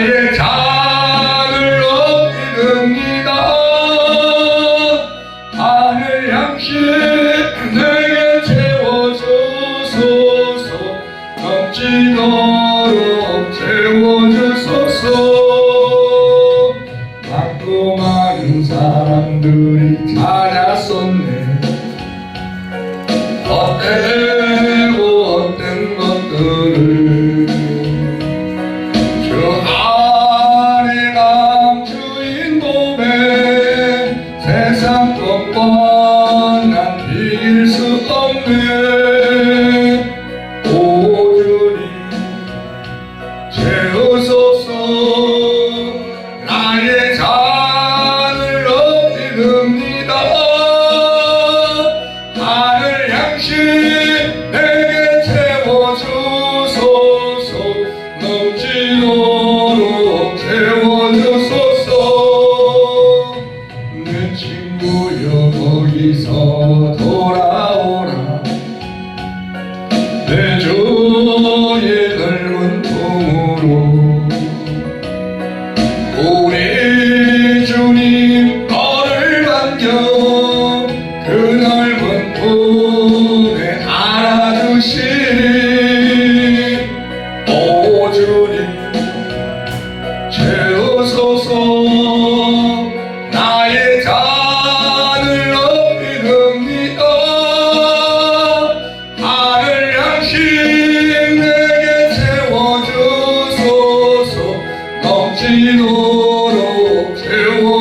나의 잔을 엎드립니다. 하늘 향시 내게 채워주소서. 넘치도록 채워주소서. 낙도 많은 사람들이 찾았었네. 수 없네 오 주님 채우소서. 나의 잔을 높이듭니다 하늘 양식 내게 채워주소서. 넘치도록 채워주소서. 내 친구여 거기서 돌아오라 내 주의 넓은 품으로 우리 주님 너를 반겨 그넓 채